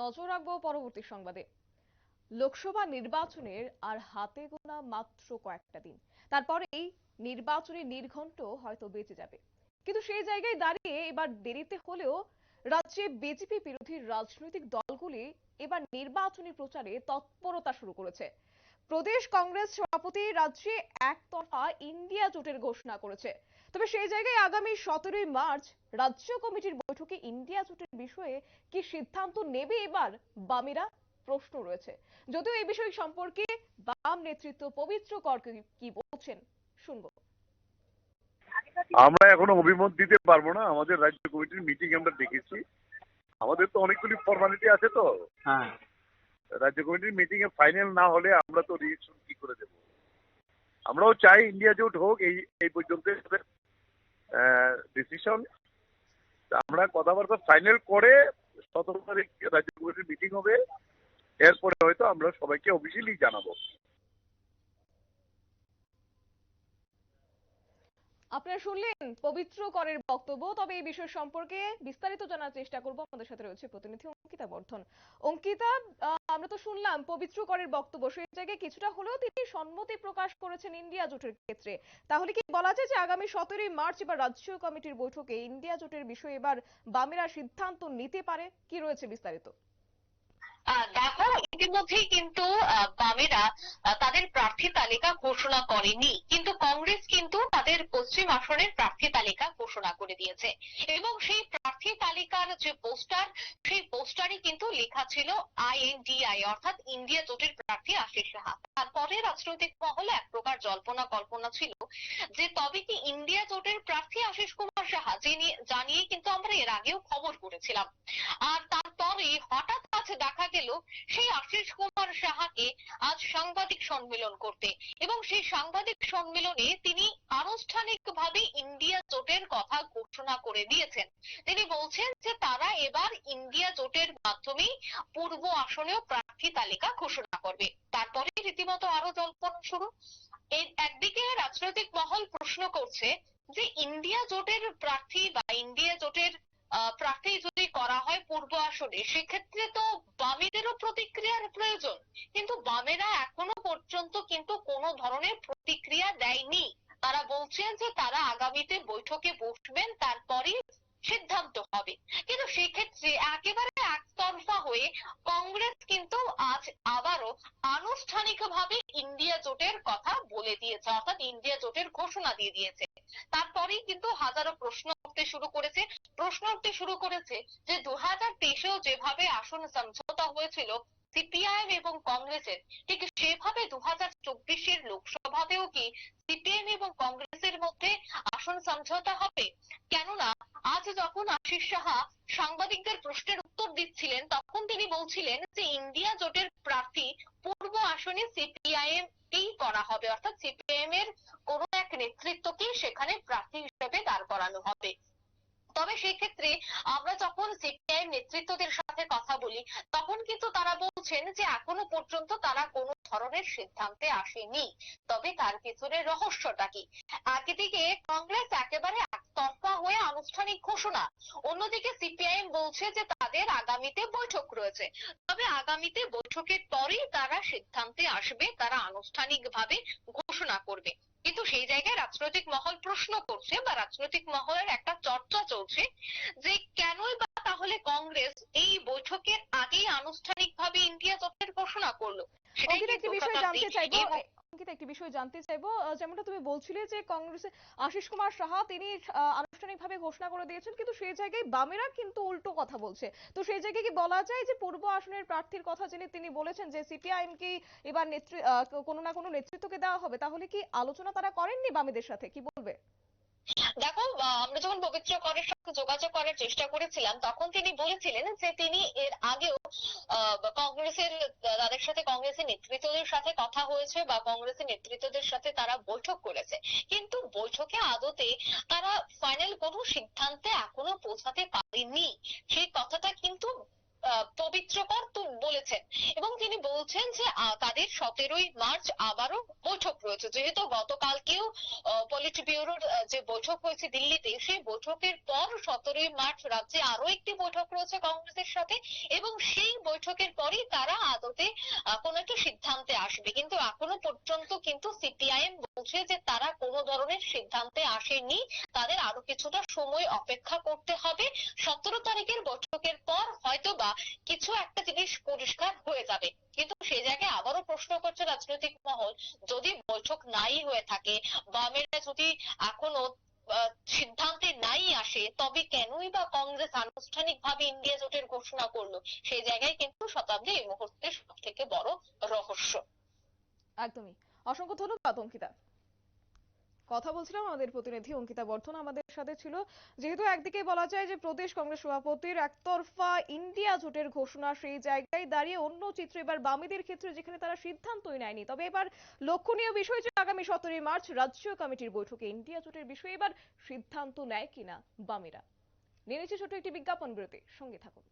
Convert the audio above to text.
নজর রাখব পরবর্তী সংবাদে। লোকসভা নির্বাচনের আর হাতে গোনা মাত্র কয়েকটা দিন। তারপরেই নির্বাচনী নির্ঘণ্ট হয়তো বেঁচে যাবে। কিন্তু সেই জায়গায় দাঁড়িয়ে এবার দেরিতে হলেও রাজ্যে বিজেপি বিরোধী রাজনৈতিক দলগুলি এবার নির্বাচনী প্রচারে তৎপরতা শুরু করেছে। প্রদেশ কংগ্রেস সভাপতি রাজ্যে একতরফা ইন্ডিয়া জোটের ঘোষণা করেছে। তবে সেই জায়গায় আগামী সতেরোই মার্চ রাজ্য কমিটির বৈঠকে ইন্ডিয়া জোটের বিষয়ে কি সিদ্ধান্ত নেবে এবার বামেরা প্রশ্ন রয়েছে। যদিও এই বিষয় সম্পর্কে বাম নেতৃত্ব পবিত্র কর কি বলছেন শুনব। আমরা এখনও অভিমত দিতে পারব না। আমাদের রাজ্য কমিটির মিটিং আমরা দেখেছি। আমাদের তো অনেকগুলি ফর্মালিটি আছে তো। হ্যাঁ। রাজ্য কমিটির মিটিং এ ফাইনাল না হলে আমরা তো রিয়েকশন কি করে দেব? আমরাও চাই ইন্ডিয়া জোট হোক, এই এই পর্যন্ত ডিসিশন আমরা কথাবার্তা ফাইনাল করে সতেরো তারিখ রাজ্য কমিটির মিটিং হবে। এরপরে হয়তো আমরা সবাইকে অফিসিয়ালি জানাব। আপনারা শুনলেন পবিত্র করের বক্তব্য, তবে এই বিষয় সম্পর্কে বিস্তারিত জানার চেষ্টা করব। আমাদের সাথে রয়েছে প্রতিনিধি অঙ্কিতা বর্ধন। অঙ্কিতা আমরা তো শুনলাম পবিত্র করের বক্তব্য সেই জায়গায় কিছুটা হলেও তিনি সম্মতি প্রকাশ করেছেন ইন্ডিয়া জোটের ক্ষেত্রে। তাহলে কি বলা যায় যে আগামী সতেরোই মার্চ এবার রাজ্য কমিটির বৈঠকে ইন্ডিয়া জোটের বিষয়ে এবার বামেরা সিদ্ধান্ত নিতে পারে? কি রয়েছে বিস্তারিত? ইতিমধ্যেই কিন্তু বামেরা তাদের প্রার্থী তালিকা ঘোষণা করেনি। কিন্তু কংগ্রেস কিন্তু তাদের পশ্চিম আসনের প্রার্থী তালিকা ঘোষণা করে দিয়েছে। এবং সেই প্রার্থী তালিকার যে পোস্টার, সেই পোস্টারে কিন্তু লেখা ছিল আইএনডিআই অর্থাৎ ইন্ডিয়া জোটের প্রার্থী আশিস সাহা। তারপরে রাজনৈতিক মহলে এক প্রকার জল্পনা কল্পনা ছিল যে তবে কি ইন্ডিয়া জোটের প্রার্থী আশিস কুমার সাহা জানিয়ে কিন্তু আমরা এর আগেও খবর করেছিলাম আর তারপরে হঠাৎ আজ দেখা গেল সেই আশিস কুমার সাহাকে আজ সাংবাদিক সম্মেলন করতে। এবং সেই সাংবাদিক সম্মেলনে তিনি আনুষ্ঠানিকভাবে ইন্ডিয়া জোটের কথা ঘোষণা করে দিয়েছেন। তিনি বলছেন যে তারা এবার ইন্ডিয়া জোটের মাধ্যমেই পূর্ব আসনেও প্রার্থী তালিকা ঘোষণা করবে। তারপরে রীতিমতো আরও জল্পনা শুরু। এর একদিকে রাজনৈতিক মহল প্রশ্ন করছে যে ইন্ডিয়া জোটের প্রার্থী বা ইন্ডিয়া জোটের প্রার্থী পূর্ব আসনে, সেক্ষেত্রে তো বামেদেরও প্রতিক্রিয়ার প্রয়োজন। কিন্তু বামেরা এখনও পর্যন্ত কিন্তু কোনো ধরনের প্রতিক্রিয়া দেয়নি। তারা বলছেন যে তারা আগামীতে বৈঠকে বসবেন তারপরে সিদ্ধান্ত হবে। কিন্তু সেক্ষেত্রে একেবারে একতরফা হয়ে কংগ্রেস কিন্তু আজ আবারও আনুষ্ঠানিকভাবে ইন্ডিয়া জোটের কথা বলে দিয়েছে, অর্থাৎ ইন্ডিয়া জোটের ঘোষণা দিয়ে দিয়েছে। তারপরেই কিন্তু হাজারো প্রশ্ন উঠতে শুরু করেছে। প্রশ্ন উঠতে শুরু করেছে যে দু হাজার তেইশেও যেভাবে আসন সমঝোতা হয়েছিল, সিপিআইএম এবং কংগ্রেসের, ঠিক সেভাবে দু হাজার চব্বিশের লোকসভাতেও কি সিপিএম এবং কংগ্রেসের মধ্যে আসন সমঝোতা হবে? কেননা, আজ যখন আশিস সাহা সাংবাদিকদের প্রশ্নের দিচ্ছিলেন, তখন তিনি বলছিলেন যে ইন্ডিয়া জোটের প্রার্থী পূর্ব আসনে সিপিআইএম কেই করা হবে, অর্থাৎ সিপিএম এর কোন এক নেতৃত্বকে সেখানে প্রার্থী হিসেবে দাঁড় করানো হবে। তবে সেই ক্ষেত্রে আমরা যখন সিপিআইএম নেতৃত্বদের সাথে কথা বলি, তখন কিন্তু তারা বলছেন যে এখনও পর্যন্ত তারা কোনো ধরনের সিদ্ধান্তে আসেনি। তবে তার পিছনে রহস্যটা কি? একদিকে কংগ্রেস একেবারে একতরফা হয়ে আনুষ্ঠানিক ঘোষণা, অন্যদিকে সিপিআইএম বলছে যে তাদের আগামীতে বৈঠক রয়েছে। তবে আগামীতে বৈঠকের পরেই তারা সিদ্ধান্তে আসবে, তারা আনুষ্ঠানিকভাবে ঘোষণা করবে। কিন্তু সেই জায়গায় রাজনৈতিক মহল প্রশ্ন করছে বা রাজনৈতিক মহলের একটা চর্চা চলছে যে কেনই বা তাহলে কংগ্রেস এই বৈঠকের আগেই আনুষ্ঠানিকভাবে ইন্ডিয়া জোটের ঘোষণা করল? অঙ্কিতা একটি বিষয় জানতে চাইব। অঙ্কিতা একটি বিষয় জানতে চাইব। যেমনটা তুমি বলছিলে যে কংগ্রেসের আশিস কুমার সাহা তিনি আনুষ্ঠানিকভাবে ঘোষণা করে দিয়েছেন কিন্তু সেই জায়গায় বামেরা কিন্তু উল্টো কথা বলছে। তো সেই জায়গায় কি বলা যায় যে পূর্ব আসনের প্রার্থীর কথা জেনে তিনি বলেছেন যে সিপিআইএম কি এবার নেতৃ কোনো না কোনো নেতৃত্বকে দেওয়া হবে তাহলে কি আলোচনা তারা করেননি বামেদের সাথে? কি বলবে? দেখো আমরা যখন পবিত্র করের সাথে যোগাযোগ করার চেষ্টা করেছিলাম তখন তিনি বলেছিলেন যে তিনি এর আগেও কংগ্রেসের, তাদের সাথে কংগ্রেসের নেতৃত্বদের সাথে কথা হয়েছে বা কংগ্রেসের নেতৃত্বদের সাথে তারা বৈঠক করেছে। কিন্তু বৈঠকে আদতে তারা ফাইনাল কোনো সিদ্ধান্তে এখনও পৌঁছাতে পারেনি। সেই কথাটা কিন্তু পবিত্রকর বলেছেন। এবং তিনি বলছেন যে তাদের সতেরোই মার্চ আবারও বৈঠক রয়েছে। যেহেতু গতকালকেও পলিট ব্যুরোর যে বৈঠক হয়েছে দিল্লিতে, সেই বৈঠকের পর সতেরোই মার্চ রাজ্যে আরও একটি বৈঠক রয়েছে কংগ্রেসের সাথে এবং সেই বৈঠকের পরই তারা আদতে কোনো একটা সিদ্ধান্তে আসবে। কিন্তু এখনও পর্যন্ত কিন্তু সিপিআইএম বলছে যে তারা কোনো ধরনের সিদ্ধান্তে আসেনি। তাদের আরও কিছুটা সময় অপেক্ষা করতে হবে। সতেরো তারিখের বৈঠকের পর হয়তোবা কিছু একটা জিনিস পরিষ্কার হয়ে যাবে। কিন্তু সেই জায়গায় আবারও প্রশ্ন করছে রাজনৈতিক মহল, যদি বৈঠক নাই হয়ে থাকে বামেরা যদি এখনও সিদ্ধান্তে নাই আসে, তবে কেনই বা কংগ্রেস আনুষ্ঠানিকভাবে ইন্ডিয়া জোটের ঘোষণা করল? সেই জায়গায় কিন্তু শতাব্দী এই মুহূর্তে সব থেকে বড় রহস্য। একদমই। অসংখ্য ধন্যবাদ, অঙ্কিতা। কথা বলছিলাম আমাদের প্রতিনিধি অঙ্কিতা বর্ধন, আমাদের সাথে ছিল। যেহেতু একদিকে বলা যায় যে প্রদেশ কংগ্রেস সভাপতির একতরফা ইন্ডিয়া জোটের ঘোষণা, সেই জায়গায় দাঁড়িয়ে অন্য চিত্র এবার বামেদের ক্ষেত্রে যেখানে তারা সিদ্ধান্তই নেয়নি। তবে এবার লক্ষণীয় বিষয় যে আগামী সতেরোই মার্চ রাজ্য কমিটির বৈঠকে ইন্ডিয়া জোটের বিষয়ে এবার সিদ্ধান্ত নেয় কিনা বামেরা। নিয়ে নিচ্ছে ছোট একটি বিজ্ঞাপন বিরতি, সঙ্গে থাকুন।